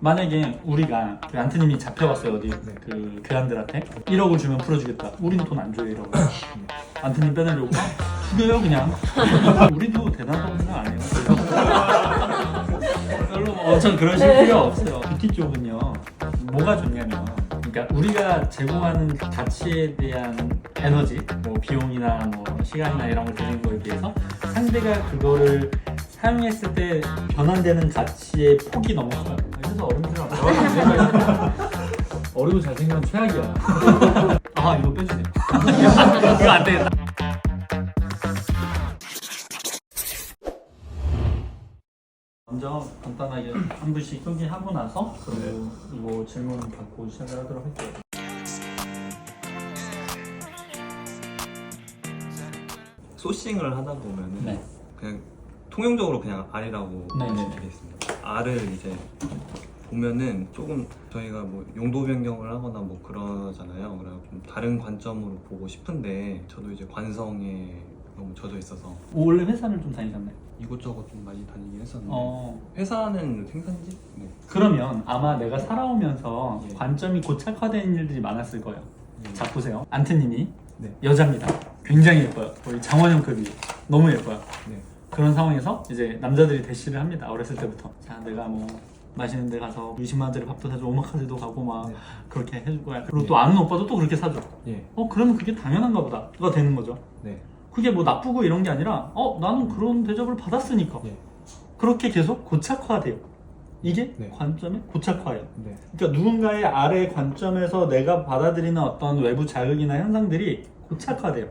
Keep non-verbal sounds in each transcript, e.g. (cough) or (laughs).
만약에 우리가 그 안트님이 잡혀갔어요 어디? 그 교환들한테? 1억을 주면 풀어주겠다. 우린 돈안 줘요 1억을. (laughs) 안트님 빼내려고? 아, 죽여요 그냥. (laughs) 우리도 대단하다고 생각 안 해요? 별로 뭐 엄청 그러실 필요 없어요. 뷰티 쪽은요 뭐가 좋냐면 그러니까 우리가 제공하는 가치에 대한 에너지 뭐 비용이나 뭐 시간이나 이런 걸 드리는 거에 비해서 상대가 그거를 사용했을 때 변환되는 가치의 폭이 너무 커요. 그래서 어른들은 어리고. 잘생기면 최악이야. (laughs) 아 이거 빼주세요. (laughs) 이거 안 되겠다. 먼저 간단하게 한 분씩 소개하고 나서 그리고 이거 질문 받고 시작을 하도록 할게요. 소싱을 하다 보면은 네. 그냥 통용적으로 그냥 R이라고 네, 네, 네. 말씀드리겠습니다. R을 이제 보면은 조금 저희가 뭐 용도 변경을 하거나 뭐 그러잖아요. 그래서 좀 다른 관점으로 보고 싶은데 저도 이제 관성에 너무 젖어 있어서 원래 회사를 좀 다니셨나요? 이곳저곳 좀 많이 다니긴 했었는데 어 회사는 생산직? 네. 그러면 아마 내가 살아오면서 예. 관점이 고착화된 일들이 많았을 거예요. 네. 자 보세요. 안트님이 네. 여자입니다. 굉장히 예뻐요. 거의 장원영급이 너무 예뻐요. 네. 그런 상황에서 이제 남자들이 대시를 합니다. 어렸을 때부터. 자 내가 뭐 맛있는 데 가서 20만 원짜리 밥도 사주고 오마카세도 가고 막 네. 그렇게 해줄 거야. 그리고 네. 또 아는 오빠도 또 그렇게 사줘. 예. 어 그러면 그게 당연한가 보다. 가 되는 거죠. 네. 그게 뭐 나쁘고 이런 게 아니라 어 나는 그런 대접을 받았으니까 예. 그렇게 계속 고착화돼요. 이게 네. 관점의 고착화예요. 네. 그러니까 누군가의 아래 관점에서 내가 받아들이는 어떤 외부 자극이나 현상들이 고착화돼요.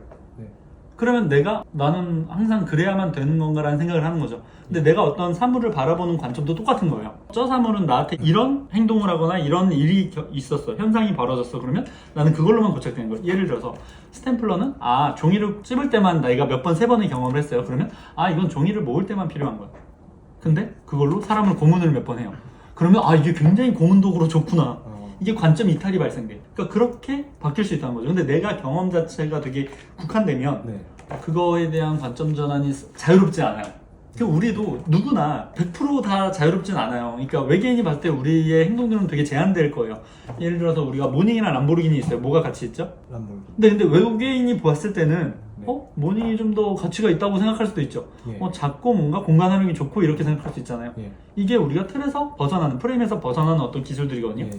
네. 그러면 내가 나는 항상 그래야만 되는 건가라는 생각을 하는 거죠. 근데 내가 어떤 사물을 바라보는 관점도 똑같은 거예요. 저 사물은 나한테 이런 행동을 하거나 이런 일이 겨- 있었어. 현상이 벌어졌어. 그러면 나는 그걸로만 고착되는 거예요. 예를 들어서 스탬플러는 아 종이를 찝을 때만 내가 몇 번 세 번의 경험을 했어요. 그러면 아 이건 종이를 모을 때만 필요한 거야. 근데 그걸로 사람을 고문을 몇 번 해요. 그러면 아 이게 굉장히 고문 도구로 좋구나. 어, 이게 관점 이탈이 발생돼. 그러니까 그렇게 바뀔 수 있다는 거죠. 근데 내가 경험 자체가 되게 국한되면 네. 그거에 대한 관점 전환이 자유롭지 않아요. 그 우리도 누구나 100%다 자유롭진 않아요. 그러니까 외계인이 봤을 때 우리의 행동들은 되게 제한될 거예요. 예를 들어서 우리가 모닝이나 람보르기니 있어요. 뭐가 같이 있죠? 람보르기. 근데 근데 외계인이 봤을 때는 네. 어 모닝이 좀 더 가치가 있다고 생각할 수도 있죠. 예. 어 작고 뭔가 공간 활용이 좋고 이렇게 생각할 수 있잖아요. 예. 이게 우리가 틀에서 벗어나는 프레임에서 벗어나는 어떤 기술들이거든요. 예.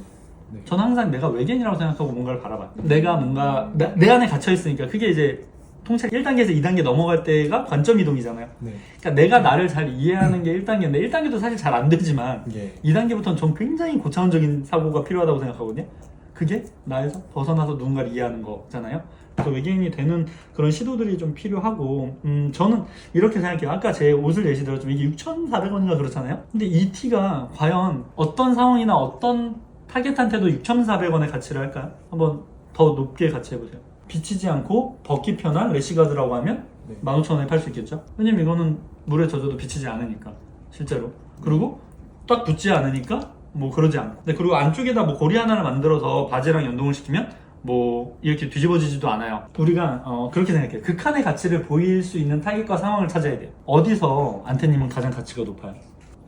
네. 저는 항상 내가 외계인이라고 생각하고 뭔가를 바라봐요. 내가 뭔가 내, 내 안에 갇혀 있으니까 그게 이제 통찰 1단계에서 2단계 넘어갈 때가 관점 이동이잖아요. 네. 그러니까 내가 나를 잘 이해하는 게 1단계인데 1단계도 사실 잘 안 되지만 예. 2단계부터는 전 굉장히 고차원적인 사고가 필요하다고 생각하거든요. 그게 나에서 벗어나서 누군가를 이해하는 거잖아요. 그래서 외계인이 되는 그런 시도들이 좀 필요하고, 음, 저는 이렇게 생각해요. 아까 제 옷을 예시 들었지만 이게 6,400원인가 그렇잖아요? 근데 이 티가 과연 어떤 상황이나 어떤 타겟한테도 6,400원의 가치를 할까요? 한번 더 높게 가치 해보세요. 비치지 않고 벗기 편한 래시가드라고 하면 네. 15,000원에 팔 수 있겠죠? 왜냐면 이거는 물에 젖어도 비치지 않으니까 실제로 그리고 딱 붙지 않으니까 뭐 그러지 않고 근데 그리고 안쪽에다 뭐 고리 하나를 만들어서 바지랑 연동을 시키면 뭐 이렇게 뒤집어지지도 않아요 우리가 어, 그렇게 생각해요 극한의 가치를 보일 수 있는 타깃과 상황을 찾아야 돼요 어디서 안태님은 가장 가치가 높아요?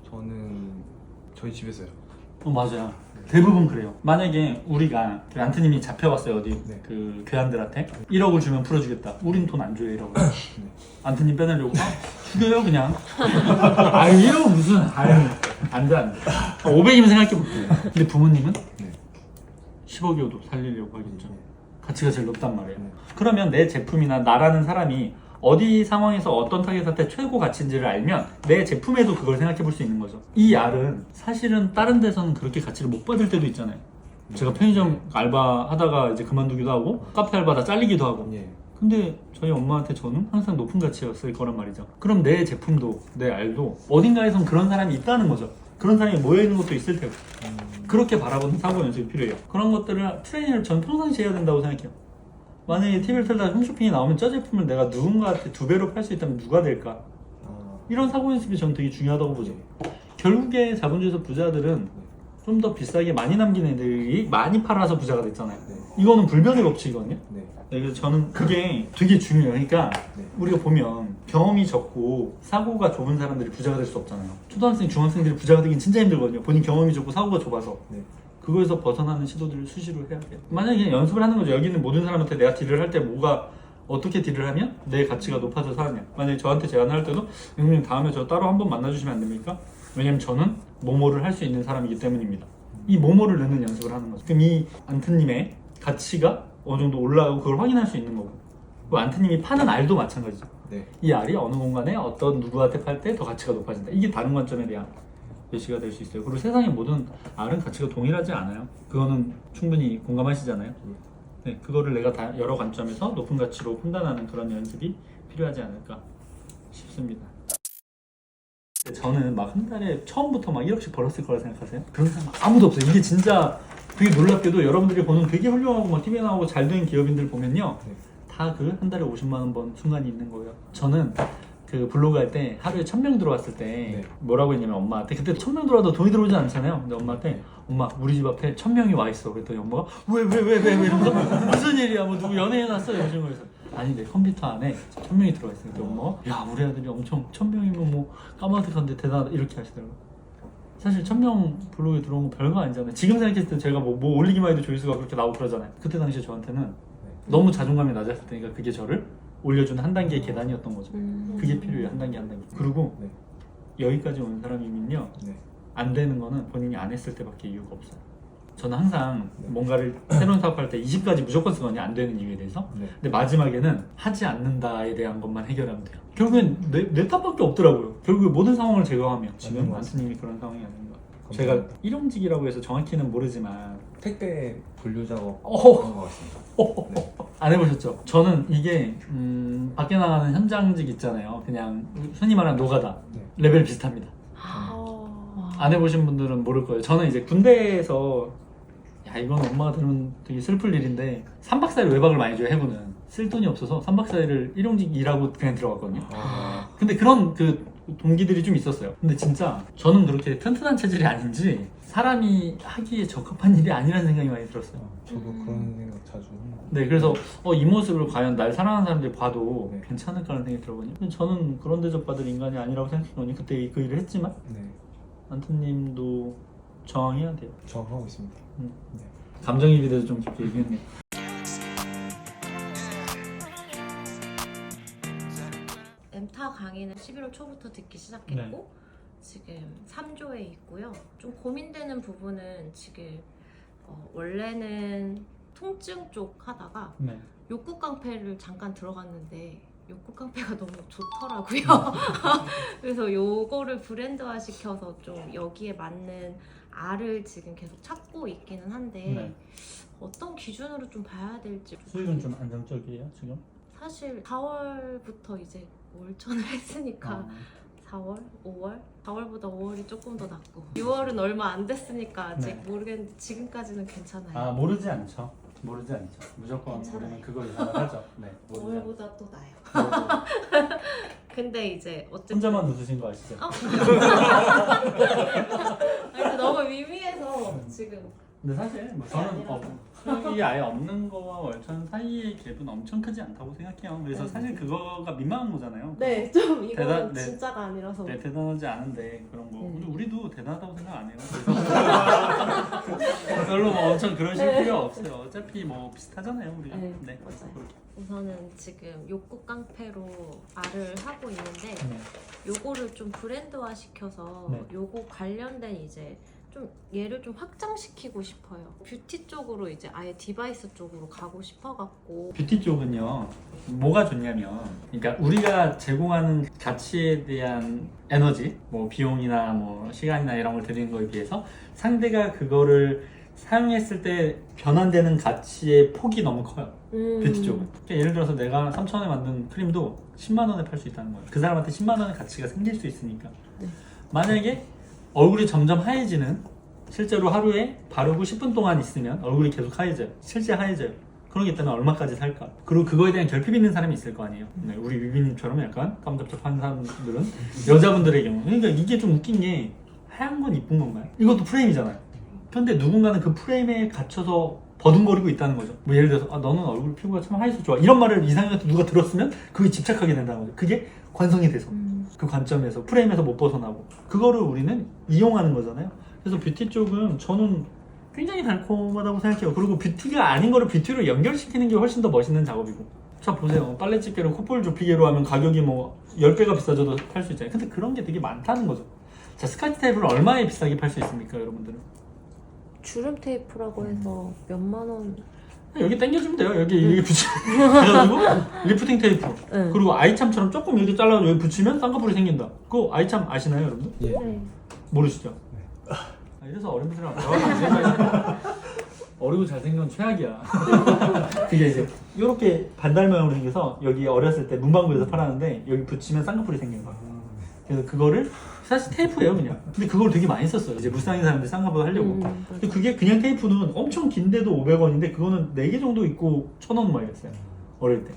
저는 저희 집에서요. 어 맞아요 대부분 그래요. 만약에 우리가 그 안트님이 잡혀갔어요 어디? 네. 그 교환들한테? 1억을 주면 풀어주겠다. 우린 돈 안 줘요 1억을. 네. 안트님 빼내려고. 아, 죽여요 그냥. (laughs) 아유 1억은 무슨 아유 안돼 안돼. 500이면 생각해 볼게요. 근데 부모님은? 네. 10억이어도 살리려고 하겠죠 가치가 제일 높단 말이에요. 네. 그러면 내 제품이나 나라는 사람이 어디 상황에서 어떤 타겟한테 최고 가치인지를 알면 내 제품에도 그걸 생각해 볼 수 있는 거죠. 이 알은 사실은 다른 데서는 그렇게 가치를 못 받을 때도 있잖아요. 제가 편의점 알바 하다가 이제 그만두기도 하고 카페 알바다 잘리기도 하고 예. 근데 저희 엄마한테 저는 항상 높은 가치였을 거란 말이죠. 그럼 내 제품도 내 알도 어딘가에선 그런 사람이 있다는 거죠. 그런 사람이 모여 있는 것도 있을 테고 음, 그렇게 바라보는 사고 연습이 필요해요. 그런 것들을 트레이닝을 전 평상시에 해야 된다고 생각해요. 만약에 TV를 틀다 홈쇼핑이 나오면 저 제품을 내가 누군가한테 두 배로 팔 수 있다면 누가 될까? 아, 이런 사고 연습이 저는 되게 중요하다고 보죠. 결국에 자본주의에서 부자들은 좀 더 비싸게 많이 남긴 애들이 많이 팔아서 부자가 됐잖아요. 네. 이거는 불변의 법칙이거든요. 네. 네, 그래서 저는 그게 되게 중요해요. 그러니까 네. 우리가 보면 경험이 적고 사고가 좁은 사람들이 부자가 될 수 없잖아요. 초등학생, 중학생들이 부자가 되긴 진짜 힘들거든요. 본인 경험이 적고 사고가 좁아서. 네. 그거에서 벗어나는 시도들을 수시로 해야 돼요. 만약에 그냥 연습을 하는 거죠. 여기 있는 모든 사람한테 내가 딜을 할 때 뭐가 어떻게 딜을 하면 내 가치가 높아져서 하냐. 만약에 저한테 제안을 할 때도 형님 다음에 저 따로 한번 만나주시면 안 됩니까? 왜냐면 저는 모모를 할 수 있는 사람이기 때문입니다. 이 모모를 넣는 연습을 하는 거죠. 그럼 이 안트님의 가치가 어느 정도 올라가고 그걸 확인할 수 있는 거고. 그 안트님이 파는 알도 마찬가지죠. 네. 이 알이 어느 공간에 어떤 누구한테 팔 때 더 가치가 높아진다. 이게 다른 관점에 대한 예시가 될 수 있어요. 그리고 세상의 모든 알은 가치가 동일하지 않아요. 그거는 충분히 공감하시잖아요. 네, 그거를 내가 다 여러 관점에서 높은 가치로 판단하는 그런 연습이 필요하지 않을까 싶습니다. 저는 막 한 달에 처음부터 막 1억씩 벌었을 거라 생각하세요? 그런 사람 아무도 없어요. 이게 진짜 되게 놀랍게도 여러분들이 보는 되게 훌륭하고 막 TV에 나오고 잘 된 기업인들 보면요. 네. 다그 한 달에 50만 원 번 순간이 있는 거예요. 저는 그 블로그 할 때 하루에 1000명 들어왔을 때 네. 뭐라고 했냐면 엄마한테 그때 1000명 들어와도 돈이 들어오지 않잖아요. 근데 엄마한테 엄마 우리 집 앞에 1000명이 와 있어. 그랬더니 엄마가 왜 왜 왜 왜왜 이러면서 무슨 일이야 뭐 누구 연애해 놨어 요즘 그래서 아니 내 컴퓨터 안에 1000명이 들어와 있어. 그때 엄마가 야 우리 아들이 엄청 1000명이면 뭐 까마득한데 대단하다 이렇게 하시더라고요. 사실 1000명 블로그에 들어온 거 별거 아니잖아요. 지금 생각했을 때 제가 뭐, 뭐 올리기만 해도 조회수가 그렇게 나오고 그러잖아요. 그때 당시에 저한테는 너무 자존감이 낮았을 때니까 그게 저를 올려주는 한 단계의 계단이었던 거죠. 음. 그게 필요해요 한 단계 한 단계. 그리고 네. 여기까지 온 사람이면요 네. 안 되는 거는 본인이 안 했을 때밖에 이유가 없어요. 저는 항상 네. 뭔가를 새로운 사업할 때 20까지 무조건 쓰거든요 안 되는 이유에 대해서. 네. 근데 마지막에는 하지 않는다에 대한 것만 해결하면 돼요. 결국엔 내, 내 탓밖에 없더라고요. 결국에 모든 상황을 제거하면 지금 것. 안스님이 그런 상황이 아닌가. 제가 감사합니다. 일용직이라고 해서 정확히는 모르지만 택배 분류 작업 어허. 하는 것 같습니다. 네. 안 해보셨죠? 저는 이게 음, 밖에 나가는 현장직 있잖아요. 그냥 흔히 말하는 노가다 네. 레벨 비슷합니다. 아. 안 해보신 분들은 모를 거예요. 저는 이제 군대에서 야 이건 엄마가 들으면 되게 슬플 일인데 3박 4일 외박을 많이 줘요 해군은 쓸 돈이 없어서 3박 4일을 일용직 일하고 그냥 들어갔거든요. 아, 근데 그런 그 동기들이 좀 있었어요. 근데 진짜 저는 그렇게 튼튼한 체질이 아닌지 사람이 하기에 적합한 일이 아니라는 생각이 많이 들었어요. 저도 음. 그런 생각 자주 합니다. 네, 그래서 어, 이 모습을 과연 날 사랑하는 사람들이 봐도 네. 괜찮을까라는 생각이 들었거든요. 근데 저는 그런 대접받을 인간이 아니라고 생각했거든요. 그때 그 일을 했지만 네. 안트님도 저항해야 돼요. 저하고 있습니다. 음. 네. 감정이입이 돼서 좀 깊게 얘기했네요. 엠타 강의는 11월 초부터 듣기 시작했고 지금 3조에 있고요. 좀 고민되는 부분은 지금 어, 원래는 통증 쪽 하다가 네. 욕구 깡패를 잠깐 들어갔는데 욕구 깡패가 너무 좋더라고요. (laughs) 그래서 요거를 브랜드화 시켜서 좀 여기에 맞는 알을 지금 계속 찾고 있기는 한데 네. 어떤 기준으로 좀 봐야 될지 수익은 좀 안정적이에요 지금? 사실 4월부터 이제 월천을 했으니까 어. 4월, 5월, 4월보다 5월이 조금 더 낫고 6월은 얼마 안 됐으니까 아직 네. 모르겠는데 지금까지는 괜찮아요. 아 모르지 않죠. 모르지 않죠. 무조건 괜찮아요. 우리는 그거 예상을 하죠. 네. 모르지 5월보다 또 나요. 않죠. (laughs) 근데 이제 어쨌든 혼자만 웃으신 거 아시죠? 어? (laughs) 아니, 근데 너무 미미해서 지금 근데 사실 뭐 저는 어, 수익이 아예 없는 거와 월천 사이의 갭은 엄청 크지 않다고 생각해요. 그래서 네. 사실 그거가 민망한 거잖아요. 네, 좀 이거는 대단- 네. 진짜가 아니라서 네, 대단하지 않은데 그런 거. 네. 근데 우리도 대단하다고 생각 안 해요. 그래서 (laughs) 별로 뭐 엄청 그러실 네. 필요 없어요. 어차피 뭐 비슷하잖아요, 우리가. 네, 네. 맞아요. 그렇게. 우선은 지금 욕구 깡패로 알을 하고 있는데 네. 요거를 좀 브랜드화 시켜서 네. 요거 관련된 이제 좀 얘를 좀 확장시키고 싶어요. 뷰티 쪽으로 이제 아예 디바이스 쪽으로 가고 싶어갖고. 뷰티 쪽은요 뭐가 좋냐면 그러니까 우리가 제공하는 가치에 대한 에너지 뭐 비용이나 뭐 시간이나 이런 걸 드리는 거에 비해서 상대가 그거를 사용했을 때 변환되는 가치의 폭이 너무 커요. 음, 뷰티 쪽은. 그러니까 예를 들어서 내가 3,000원에 만든 크림도 10만 원에 팔 수 있다는 거예요. 그 사람한테 10만 원의 가치가 생길 수 있으니까. 네. 만약에 얼굴이 점점 하얘지는 실제로 하루에 바르고 10분 동안 있으면 얼굴이 계속 하얘져요 실제 하얘져요 그런 게 있다면 얼마까지 살까 그리고 그거에 대한 결핍 있는 사람이 있을 거 아니에요 네, 우리 위비님처럼 약간 깜짝짝한 사람들은 여자분들의 경우 그러니까 이게 좀 웃긴 게 하얀 건 이쁜 건가요? 이것도 프레임이잖아요 근데 누군가는 그 프레임에 갇혀서 버둥거리고 있다는 거죠. 뭐 예를 들어서 아, 너는 얼굴 피부가 참 하얘서 좋아 이런 말을 이상형한테 누가 들었으면 그게 집착하게 된다는 거죠. 그게 관성이 돼서 음. 그 관점에서 프레임에서 못 벗어나고 그거를 우리는 이용하는 거잖아요. 그래서 뷰티 쪽은 저는 굉장히 달콤하다고 생각해요. 그리고 뷰티가 아닌 거를 뷰티로 연결시키는 게 훨씬 더 멋있는 작업이고. 자 보세요. 빨래 집게로 콧볼 좁히기로 하면 가격이 뭐 10배가 비싸져도 팔 수 있잖아요. 근데 그런 게 되게 많다는 거죠. 자 스카치 테이프를 얼마에 비싸게 팔 수 있습니까 여러분들은? 주름 테이프라고 해서 몇만 원. 여기 당겨주면 돼요. 여기 이렇게 붙이면 (laughs) 그래가지고 리프팅 테이프 네. 그리고 아이참처럼 조금 이렇게 잘라서 여기 붙이면 쌍꺼풀이 생긴다. 그거 아이참 아시나요 여러분들? 예. 네. 모르시죠? 아, 이래서 어린 분들이랑 대화가 (laughs) 어리고 잘생긴 건 최악이야. (laughs) 그게 이제 이렇게 반달 모양으로 생겨서 여기 어렸을 때 문방구에서 팔았는데 여기 붙이면 쌍꺼풀이 생긴 거야. 그래서 그거를 사실 테이프예요 그냥. 근데 그걸 되게 많이 썼어요. 이제 무쌍인 사람들 쌍꺼풀 하려고. 음, 근데 그게 그냥 테이프는 엄청 긴데도 500원인데 그거는 4개 정도 있고 1000원 말이었어요. 어릴 때.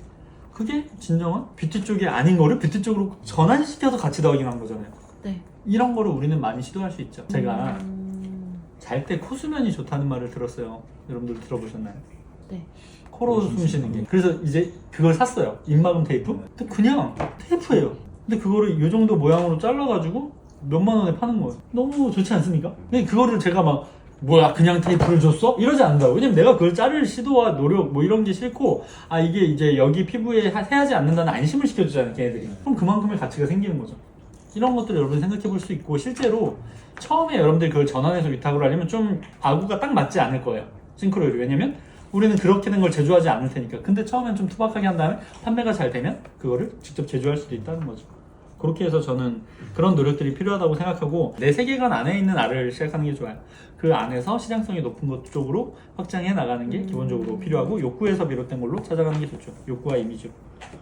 그게 진정한 뷰티 쪽이 아닌 거를 뷰티 쪽으로 전환시켜서 같이 더하기한 거잖아요. 네. 이런 거를 우리는 많이 시도할 수 있죠. 제가 음, 잘때 코수면이 좋다는 말을 들었어요. 여러분들 들어보셨나요? 네. 코로 숨 쉬는 게. 그래서 이제 그걸 샀어요. 입막음 테이프? 그냥 테이프예요. 근데 그거를 이 정도 모양으로 잘라가지고 몇만 원에 파는 거예요. 너무 좋지 않습니까? 근데 그거를 제가 막 뭐야 그냥 테이프를 줬어? 이러지 않는다고. 왜냐면 내가 그걸 자를 시도와 노력 뭐 이런 게 싫고 아 이게 이제 여기 피부에 하- 해하지 않는다는 안심을 시켜주잖아요 걔네들이. 그럼 그만큼의 가치가 생기는 거죠. 이런 것들을 여러분 생각해 볼 수 있고 실제로 처음에 여러분들 그걸 전환해서 위탁을 하려면 좀 아구가 딱 맞지 않을 거예요. 싱크로율이. 왜냐면 우리는 그렇게 된 걸 제조하지 않을 테니까. 근데 처음엔 좀 투박하게 한 다음에 판매가 잘 되면 그거를 직접 제조할 수도 있다는 거죠. 그렇게 해서 저는 그런 노력들이 필요하다고 생각하고 내 세계관 안에 있는 알을 시작하는 게 좋아요. 그 안에서 시장성이 높은 것 쪽으로 확장해 나가는 게 기본적으로 필요하고 욕구에서 비롯된 걸로 찾아가는 게 좋죠. 욕구와 이미지로.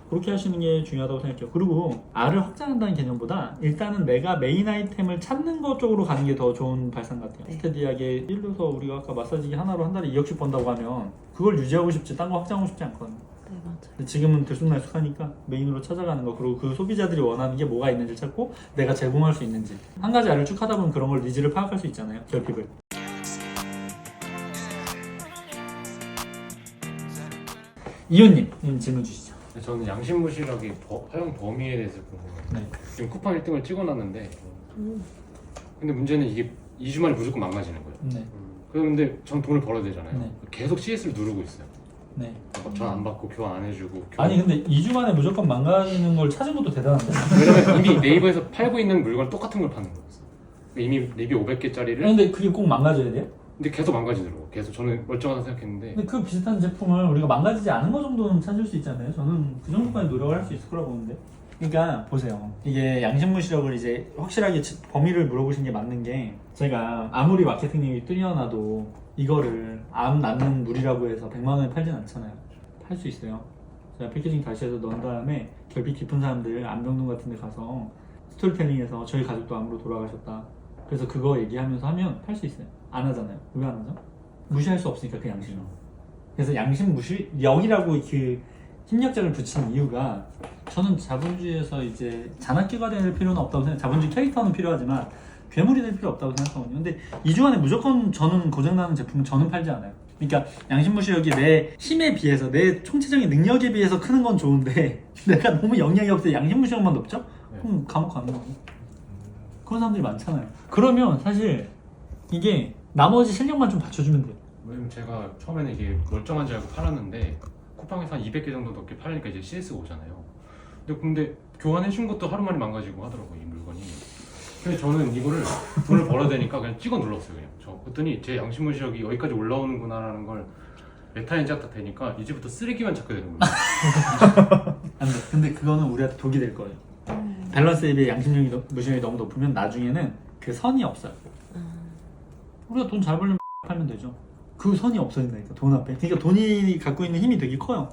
그렇게 하시는 게 중요하다고 생각해요. 그리고 알을 확장한다는 개념보다 일단은 내가 메인 아이템을 찾는 것 쪽으로 가는 게 더 좋은 발상 같아요. 네. 스테디하게 예를 들어서 우리가 아까 마사지기 하나로 한 달에 2억씩 번다고 하면 그걸 유지하고 싶지 딴 거 확장하고 싶지 않거든요. 네, 맞아요. 근데 지금은 들쑥날쑥하니까 메인으로 찾아가는 거 그리고 그 소비자들이 원하는 게 뭐가 있는지 찾고 내가 제공할 수 있는지 한 가지 알을 쭉 하다 보면 그런 걸 니즈를 파악할 수 있잖아요 결핍을 이현님 님 질문 주시죠 저는 양심무실하게 버- 허용 범위에 대해서 궁금해요. 네. 지금 쿠팡 1등을 찍어놨는데 음, 근데 문제는 이게 2주 만에 무조건 망가지는 거예요. 네, 그런데 전 돈을 벌어야 되잖아요. 네. 계속 CS를 누르고 있어요. 네. 전안 받고 교환 안 해주고 교환- 아니 근데 2주 만에 무조건 망가지는 걸 찾은 것도 대단한데 왜냐면 이미 네이버에서 팔고 있는 물건 똑같은 걸 파는 거였어요. 이미 리뷰 500개짜리를 근데 그게 꼭 망가져야 돼요? 근데 계속 망가지더라고. 계속 저는 멀쩡하다 생각했는데 근데 그 비슷한 제품을 우리가 망가지지 않은 거 정도는 찾을 수 있잖아요. 저는 그 정도까지 노력을 할 수 있을 거라고 보는데. 그러니까 보세요. 이게 양심무시력을 이제 확실하게 지- 범위를 물어보신 게 맞는 게 제가 아무리 마케팅력이 뛰어나도 이거를 암 낳는 물이라고 해서 100만 원에 팔진 않잖아요. 팔수 있어요. 제가 패키징 다시 해서 넣은 다음에 결핍 깊은 사람들 암병동 같은 데 가서 스토리텔링에서 저희 가족도 암으로 돌아가셨다. 그래서 그거 얘기하면서 하면 팔 수 있어요. 안 하잖아요. 왜 안 하죠? 무시할 수 없으니까 그 양심을. 그래서 양심 무시 역이라고 그 힘력장을 붙인 이유가 저는 자본주의에서 이제 잔악기가 될 필요는 없다고 생각. 자본주의 캐릭터는 필요하지만 괴물이 될 필요 없다고 생각하거든요. 근데 이 주간에 무조건 저는 고장나는 제품은 저는 팔지 않아요. 그러니까 양심무시력이 내 힘에 비해서 내 총체적인 능력에 비해서 크는 건 좋은데 (laughs) 내가 너무 영향이 없어 양심무시력만 높죠? 그럼 감옥 가는 거고. 그런 사람들이 많잖아요. 그러면 사실 이게 나머지 실력만 좀 받쳐주면 돼요. 왜냐면 제가 처음에는 이게 멀쩡한 줄 알고 팔았는데 쿠팡에서 한 200개 정도 넘게 팔리니까 이제 CS가 오잖아요. 근데 근데 교환해 준 것도 하루 만에 망가지고 하더라고요 이 물건이. 근데 저는 이거를 돈을 벌어야 되니까 그냥 찍어 눌렀어요 그냥. 저 그랬더니 제 양심무시력이 여기까지 올라오는구나라는 걸 메타인지 딱 되니까 이제부터 쓰레기만 찾게 되는 거예요. (laughs) 안 돼. 근데 그거는 우리한테 독이 될 거예요. 밸런스에 비해 양심력이 너- 무시력이 너무 높으면 나중에는 그 선이 없어요. 우리가 돈 잘 벌려면 (laughs) 팔면 되죠. 그 선이 없어진다니까 돈 앞에. 그러니까 돈이 갖고 있는 힘이 되게 커요.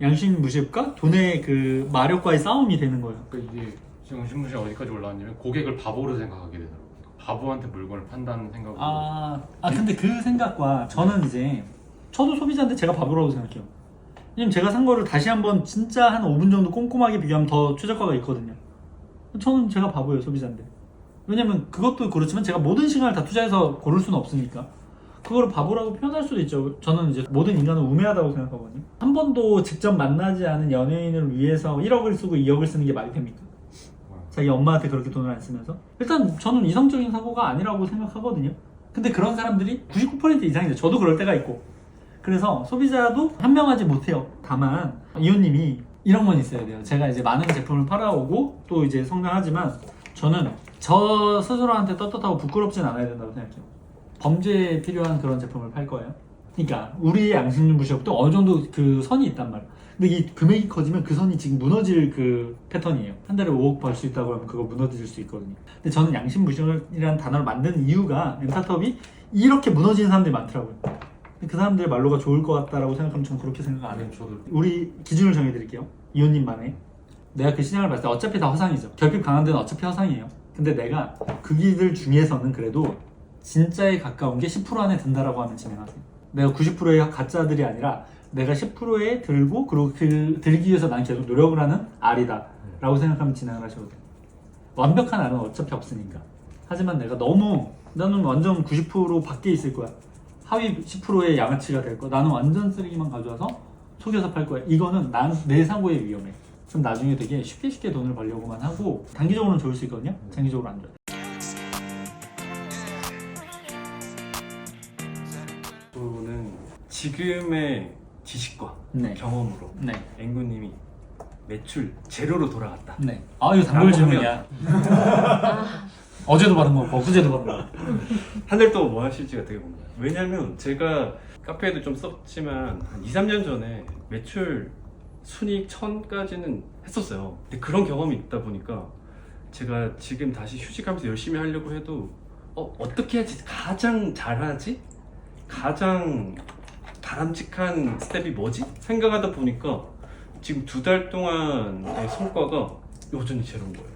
양심 무시력과 돈의 그 마력과의 싸움이 되는 거예요. 그러니까 이게 지금 양심무시가 어디까지 올라왔냐면 고객을 바보로 생각하게 되더라고요. 바보한테 물건을 판다는 생각으로. 아, 아 근데 그 생각과 저는 이제 저도 소비자인데 제가 바보라고 생각해요. 왜냐면 제가 산 거를 다시 한번 진짜 한 5분 정도 꼼꼼하게 비교하면 더 최저가가 있거든요. 저는 제가 바보예요 소비자인데. 왜냐면 그것도 그렇지만 제가 모든 시간을 다 투자해서 고를 수는 없으니까. 그걸 바보라고 표현할 수도 있죠. 저는 이제 모든 인간은 우매하다고 생각하거든요. 한 번도 직접 만나지 않은 연예인을 위해서 1억을 쓰고 2억을 쓰는 게 말이 됩니까? 자기 엄마한테 그렇게 돈을 안 쓰면서 일단 저는 이성적인 사고가 아니라고 생각하거든요. 근데 그런 사람들이 99% 이상이죠. 저도 그럴 때가 있고. 그래서 소비자도 현명하지 못해요. 다만 이호님이 이런 건 있어야 돼요. 제가 이제 많은 제품을 팔아오고 또 이제 성장하지만 저는 저 스스로한테 떳떳하고 부끄럽진 않아야 된다고 생각해요. 범죄에 필요한 그런 제품을 팔 거예요. 그러니까 우리의 양심 부시업도 어느 정도 그 선이 있단 말이야. 근데 이 금액이 커지면 그 선이 지금 무너질 그 패턴이에요. 한 달에 5억 벌 수 있다고 하면 그거 무너질 수 있거든요. 근데 저는 양심 부시업이라는 단어를 만든 이유가 엔타톱이 이렇게 무너지는 사람들이 많더라고요. 그 사람들의 말로가 좋을 것 같다라고 생각하면 전 그렇게 생각 안 해요. 저도 우리 기준을 정해드릴게요. 이호님만의. 내가 그 시장을 봤을 때 어차피 다 허상이죠. 결핍 강한 데는 어차피 허상이에요. 근데 내가 그 기들 중에서는 그래도 진짜에 가까운 게 10% 안에 든다라고 하면 진행하세요. 내가 90%의 가짜들이 아니라 내가 10%에 들고 그리고 그 들기 위해서 난 계속 노력을 하는 알이다 라고 생각하면 진행을 하셔도 돼요. 완벽한 알은 어차피 없으니까. 하지만 내가 너무 나는 완전 90% 밖에 있을 거야. 하위 10%의 양아치가 될 거야. 나는 완전 쓰레기만 가져와서 속여서 팔 거야. 이거는 난 내 사고에 위험해. 그럼 나중에 되게 쉽게 쉽게 돈을 벌려고만 하고 단기적으로는 좋을 수 있거든요. 장기적으로 안 좋아요. 저는 지금의 지식과 네. 경험으로 네. 앵구님이 매출 제로로 돌아갔다. 네. 아 이거 단골 질문이야. (laughs) 어제도 받은 거고 엊그제도 받은 거. 한 달 동안 뭐 하실지가 되게 궁금해요. 왜냐면 제가 카페에도 좀 썼지만 한 2, 3년 전에 매출 순이익 1000까지는 했었어요. 근데 그런 경험이 있다 보니까 제가 지금 다시 휴직하면서 열심히 하려고 해도 어, 어떻게 해야지 가장 잘하지? 가장 바람직한 스텝이 뭐지? 생각하다 보니까 지금 두 달 동안의 성과가 여전히 제로인 거예요.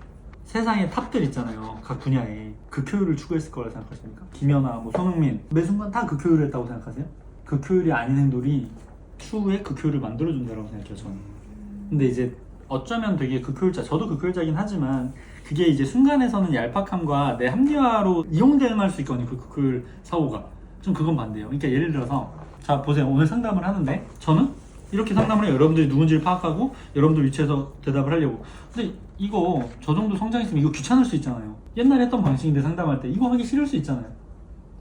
세상에 탑들 있잖아요. 각 분야에 극효율을 추구했을 거라 생각하십니까? 김연아, 뭐 손흥민 매 순간 다 극효율을 했다고 생각하세요? 극효율이 아닌 행동이 추후에 극효율을 만들어준다고 생각해요. 저는. 근데 이제 어쩌면 되게 극효율자, 저도 극효율자긴 하지만 그게 이제 순간에서는 얄팍함과 내 합리화로 이용 대응할 수 있거든요. 그 극효율 사고가. 좀 그건 반대예요. 그러니까 예를 들어서 자 보세요. 오늘 상담을 하는데 저는 이렇게 상담을 해요. 여러분들이 누군지를 파악하고 여러분들 위치에서 대답을 하려고. 근데 이거 저 정도 성장했으면 이거 귀찮을 수 있잖아요. 옛날에 했던 방식인데 상담할 때 이거 하기 싫을 수 있잖아요.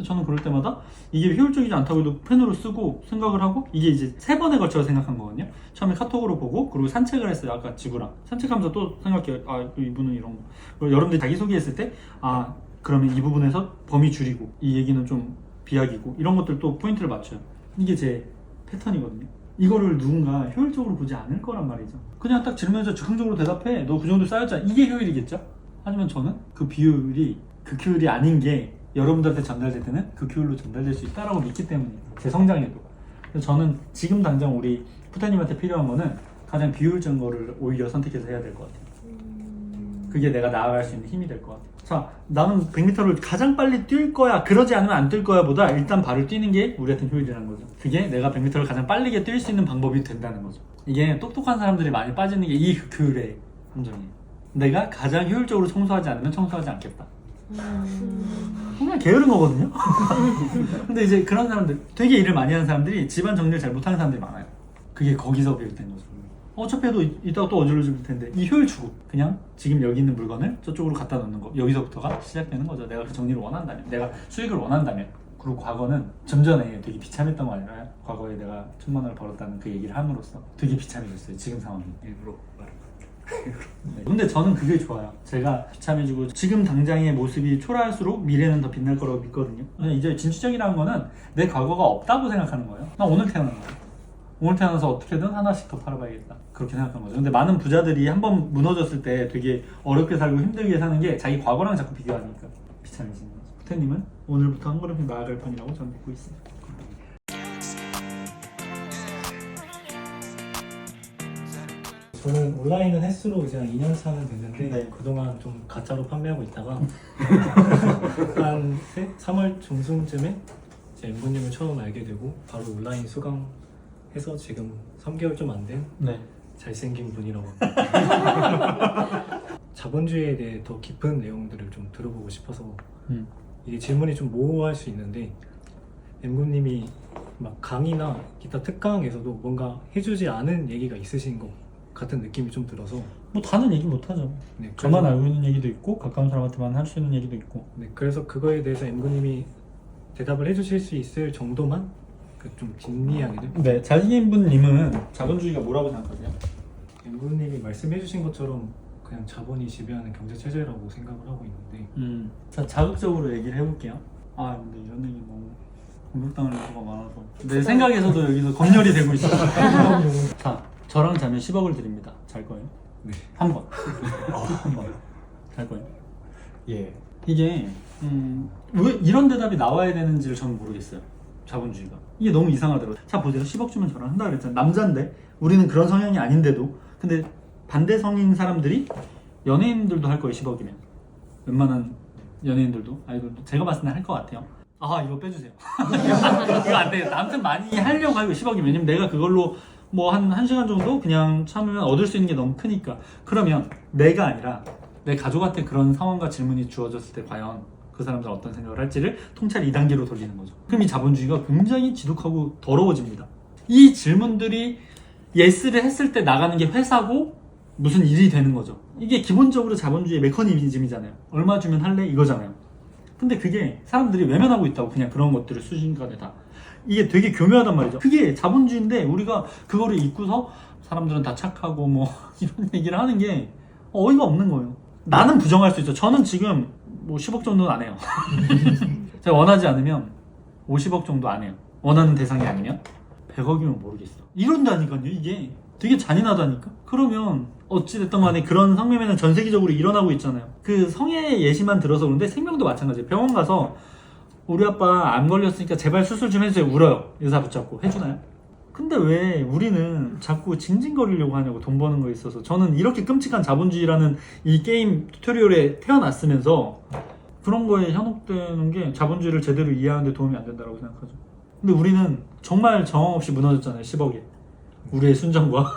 저는 그럴 때마다 이게 효율적이지 않다고 해도 펜으로 쓰고 생각을 하고 이게 이제 세 번에 걸쳐서 생각한 거거든요. 처음에 카톡으로 보고 그리고 산책을 했어요. 아까 지구랑 산책하면서 또 생각해요. 아 이분은 이런 거. 그리고 여러분들이 자기 소개했을 때아 그러면 이 부분에서 범위 줄이고 이 얘기는 좀 비약이고 이런 것들 또 포인트를 맞춰요. 이게 제 패턴이거든요. 이거를 누군가 효율적으로 보지 않을 거란 말이죠. 그냥 딱 질문해서 즉흥적으로 대답해. 너 그 정도 쌓였잖아. 이게 효율이겠죠? 하지만 저는 그 비율이 그 효율이 아닌 게 여러분들한테 전달될 때는 그 효율로 전달될 수 있다라고 믿기 때문이에요. 제 성장에도. 그래서 저는 지금 당장 우리 푸타님한테 필요한 거는 가장 비효율적인 거를 오히려 선택해서 해야 될 것 같아요. 그게 내가 나아갈 수 있는 힘이 될 것 같아요. 자, 나는 100m를 가장 빨리 뛸 거야. 그러지 않으면 안 뛸 거야 보다 일단 발을 뛰는 게 우리한테 효율이라는 거죠. 그게 내가 100m를 가장 빠르게 뛸 수 있는 방법이 된다는 거죠. 이게 똑똑한 사람들이 많이 빠지는 게이 효율의 함정이에요. 내가 가장 효율적으로 청소하지 않으면 청소하지 않겠다. 정말 게으른 거거든요. (laughs) 근데 이제 그런 사람들, 되게 일을 많이 하는 사람들이 집안 정리를 잘 못하는 사람들이 많아요. 그게 거기서 비롯된 거죠. 어차피 해도 이- 이따가 또 어지러질 텐데 이 효율 추구 그냥 지금 여기 있는 물건을 저쪽으로 갖다 놓는 거 여기서부터가 시작되는 거죠 내가 그 정리를 원한다면 내가 수익을 원한다면 그리고 과거는 좀 전에 되게 비참했던 거 아니라요 과거에 내가 천만 원을 벌었다는 그 얘기를 함으로써 되게 비참해졌어요 지금 상황이 일부러 네. 근데 저는 그게 좋아요. 제가 비참해지고 지금 당장의 모습이 초라할수록 미래는 더 빛날 거라고 믿거든요. 이제 진취적이라는 거는 내 과거가 없다고 생각하는 거예요. 나 오늘 태어난 거예요. 오늘 태어나서 어떻게든 하나씩 더 팔아봐야겠다. 그렇게 생각한 거죠. 근데 많은 부자들이 한 번 무너졌을 때 되게 어렵게 살고 힘들게 사는 게 자기 과거랑 자꾸 비교하니까 비참해지는 거죠. 부태님은 오늘부터 한 걸음씩 나아갈 편이라고 저는 믿고 있습니다. 저는 온라인은 횟수로 이제 한 2년 차는 됐는데 네. 그동안 좀 가짜로 판매하고 있다가 (laughs) 한 3월 중순쯤에 제 엠부님을 처음 알게 되고 바로 온라인 수강 해서 지금 3개월 좀 안 된 네. 잘생긴 분이라고 합니다. (laughs) 자본주의에 대해 더 깊은 내용들을 좀 들어보고 싶어서 음. 이게 질문이 좀 모호할 수 있는데 엠구님이 막 강의나 기타 특강에서도 뭔가 해주지 않은 얘기가 있으신 것 같은 느낌이 좀 들어서 뭐 다는 얘기 못하죠. 네, 저만 알고 있는 얘기도 있고 가까운 사람한테만 할 수 있는 얘기도 있고. 네, 그래서 그거에 대해서 엠구님이 대답을 해주실 수 있을 정도만 그좀 뒷이야기를 네, 자기인분님은 자본주의가 뭐라고 생각하세요? 엠구님이 말씀해주신 것처럼 그냥 자본이 지배하는 경제 체제라고 생각을 하고 있는데 음, 자 자극적으로 얘기를 해볼게요. 아 근데 이런 얘기 너무 공격당할 요소가 많아서 내 생각에서도 여기서 검열이 되고 있어. (laughs) (laughs) 자, 저랑 자면 10억을 드립니다. 잘 거예요? 네. 한 번. (laughs) 한 번. 잘 거예요? 예. 이게 음, 왜 이런 대답이 나와야 되는지를 저는 모르겠어요. 자본주의가 이게 너무 이상하더라고요. 자 보세요, 10억 주면 저랑 한다 그랬잖아요. 남자인데 우리는 그런 성향이 아닌데도 근데 반대 성인 사람들이 연예인들도 할 거예요. 10억이면 웬만한 연예인들도 아이돌도 제가 봤을 때 할 것 같아요. 아 이거 빼주세요. (laughs) 이거 안 되겠다. 아무튼 많이 하려고 하고 10억이면 왜냐면 내가 그걸로 뭐한한 시간 정도 그냥 참으면 얻을 수 있는 게 너무 크니까 그러면 내가 아니라 내 가족한테 그런 상황과 질문이 주어졌을 때 과연 그 사람들은 어떤 생각을 할지를 통찰 2단계로 돌리는 거죠. 그럼 이 자본주의가 굉장히 지독하고 더러워집니다. 이 질문들이 예스를 했을 때 나가는 게 회사고 무슨 일이 되는 거죠. 이게 기본적으로 자본주의 메커니즘이잖아요. 얼마 주면 할래? 이거잖아요. 근데 그게 사람들이 외면하고 있다고 그냥 그런 것들을 수준간에 다. 이게 되게 교묘하단 말이죠. 그게 자본주의인데 우리가 그거를 잊고서 사람들은 다 착하고 뭐 (laughs) 이런 얘기를 하는 게 어이가 없는 거예요. 나는 부정할 수 있죠. 저는 지금 뭐 10억 정도는 안 해요. (laughs) 제가 원하지 않으면 50억 정도 안 해요. 원하는 대상이 아니면 100억이면 모르겠어. 이런다니까요. 이게 되게 잔인하다니까. 그러면 어찌됐든 간에 그런 성매매는 전 세계적으로 일어나고 있잖아요. 그 성의 예시만 들어서 그런데 생명도 마찬가지예요. 병원 가서 우리 아빠 암 걸렸으니까 제발 수술 좀 해주세요. 울어요. 의사 붙잡고 해주나요? 근데 왜 우리는 자꾸 징징거리려고 하냐고 돈 버는 거에 있어서 저는 이렇게 끔찍한 자본주의라는 이 게임 튜토리얼에 태어났으면서 그런 거에 현혹되는 게 자본주의를 제대로 이해하는 데 도움이 안 된다고 생각하죠. 근데 우리는 정말 정황 없이 무너졌잖아요. 10억에. 우리의 순정과.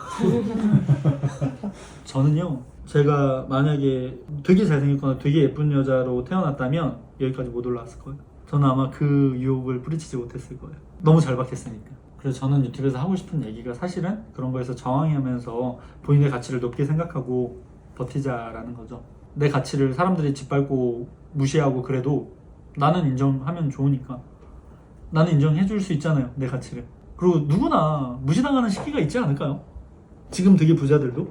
(laughs) 저는요, 제가 만약에 되게 잘생겼거나 되게 예쁜 여자로 태어났다면 여기까지 못 올라왔을 거예요. 저는 아마 그 유혹을 뿌리치지 못했을 거예요. 너무 잘 박혔으니까. 그래서 저는 유튜브에서 하고 싶은 얘기가 사실은 그런 거에서 저항하면서 본인의 가치를 높게 생각하고 버티자라는 거죠. 내 가치를 사람들이 짓밟고 무시하고 그래도 나는 인정하면 좋으니까. 나는 인정해 줄 수 있잖아요. 내 가치를. 그리고 누구나 무시당하는 시기가 있지 않을까요? 지금 되게 부자들도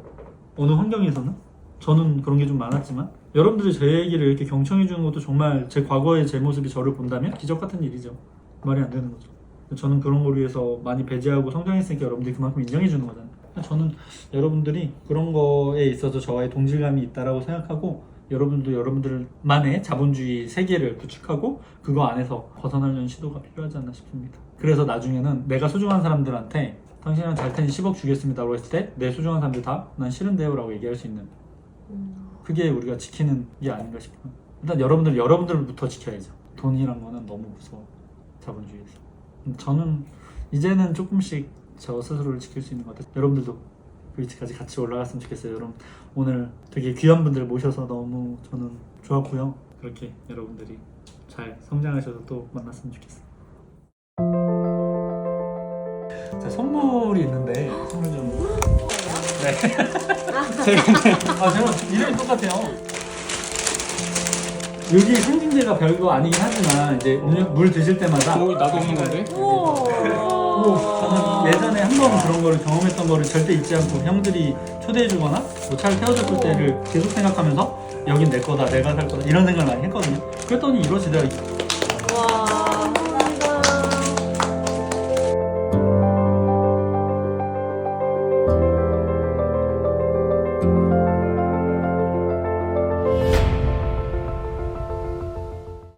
어느 환경에서는 저는 그런 게 좀 많았지만 여러분들이 제 얘기를 이렇게 경청해 주는 것도 정말 제 과거의 제 모습이 저를 본다면 기적 같은 일이죠. 말이 안 되는 거죠. 저는 그런 거로 위해서 많이 배제하고 성장했으니까 여러분들이 그만큼 인정해 주는 거잖아요. 저는 여러분들이 그런 거에 있어서 저와의 동질감이 있다라고 생각하고 여러분도 여러분들만의 자본주의 세계를 구축하고 그거 안에서 벗어나려는 시도가 필요하지 않나 싶습니다. 그래서 나중에는 내가 소중한 사람들한테 당신이랑 잘 테니 10억 주겠습니다라고 했을 때 내 소중한 사람들 다 난 싫은데요 라고 얘기할 수 있는 음, 그게 우리가 지키는 게 아닌가 싶어요. 일단 여러분들 여러분들부터 지켜야죠. 돈이란 거는 너무 무서워. 자본주의에서. 저는 이제는 조금씩 저 스스로를 지킬 수 있는 것 같아요. 여러분들도 그 위치까지 같이 올라갔으면 좋겠어요. 여러분 오늘 되게 귀한 분들 모셔서 너무 저는 좋았고요. 그렇게 여러분들이 잘 성장하셔서 또 만났으면 좋겠어요. 자 선물이 있는데 선물 좀. 네. 제가 (laughs) 아 제가 이름이 똑같아요. 여기 상징제가 별거 아니긴 하지만 이제 음료- 물 드실 때마다 오, 나도 없는 건데? 저는 예전에 한 번 그런 거를 경험했던 거를 절대 잊지 않고 형들이 초대해주거나 뭐 차를 태워줬을 때를 계속 생각하면서 여긴 내 거다 내가 살 거다 이런 생각을 많이 했거든요 그랬더니 이루어지더라고요